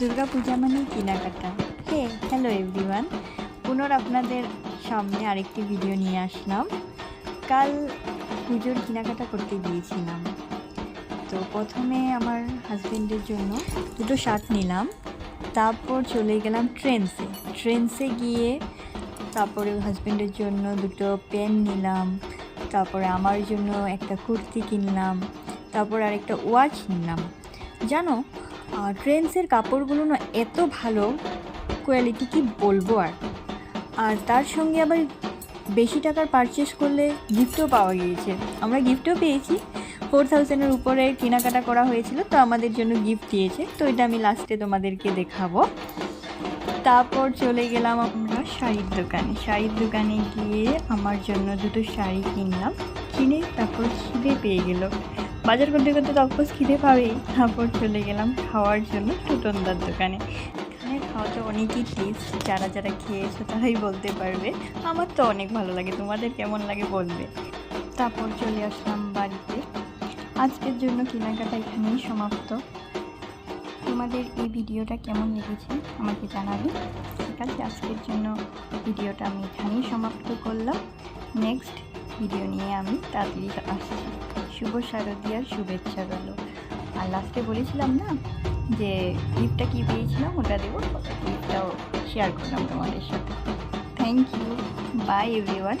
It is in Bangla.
দুর্গা পূজা মানে কেনাকাটা। হে হ্যালো এভরিওয়ান পুনর আপনাদের সামনে আরেকটি ভিডিও নিয়ে আসলাম। কাল পুজোর কেনাকাটা করতে গিয়েছিলাম। তো প্রথমে আমার হাজবেন্ডের জন্য দুটো শার্ট নিলাম। তারপর চলে গেলাম ট্রেনসে ট্রেনসে গিয়ে তারপরে হাজবেন্ডের জন্য দুটো পেন নিলাম। তারপরে আমার জন্য একটা কুর্তি কিনলাম। তারপর আরেকটা ওয়াচ নিলাম। জানো ট্রেন্সের কাপড়গুলো না এত ভালো কোয়ালিটি কি বলব আর? আর তার সঙ্গে আবার বেশি টাকার পারচেস করলে গিফটও পাওয়া গিয়েছে। আমরা গিফটও পেয়েছি। ফোর থাউজেন্ডের উপরে কেনাকাটা করা হয়েছিল, তো আমাদের জন্য গিফট দিয়েছে। তো এটা আমি লাস্টে তোমাদেরকে দেখাবো। তারপর চলে গেলাম আমরা শাড়ির দোকানে। শাড়ির দোকানে গিয়ে আমার জন্য দুটো শাড়ি কিনলাম। কিনে তারপর খিদে পেয়ে গেল। বাজার করতে করতে তো অফকোর্স খিদে পাবেই। তারপর চলে গেলাম খাওয়ার জন্য টুটনদার দোকানে। এখানে খাওয়া তো অনেকই টেস্ট যারা যারা খেয়েছো তারাই বলতে পারবে। আমার তো অনেক ভালো লাগে, তোমাদের কেমন লাগে বলবে। তারপর চলে আসলাম বাড়িতে। আজকের জন্য কেনাকাটা এখানেই সমাপ্ত। তোমাদের এই ভিডিওটা কেমন লেগেছে আমাকে জানাবে। ঠিক আছে, আজকের জন্য ভিডিওটা আমি এখানেই সমাপ্ত করলাম। নেক্সট ভিডিও নিয়ে আমি তাড়াতাড়ি আসছি। শুভ শারদীয়ার শুভেচ্ছা গেল আর লাস্টে বলেছিলাম না যে গিফটটা কী পেয়েছিলাম ওটা দেবো গিফটটাও শেয়ার করলাম তোমাদের সাথে। Thank you by everyone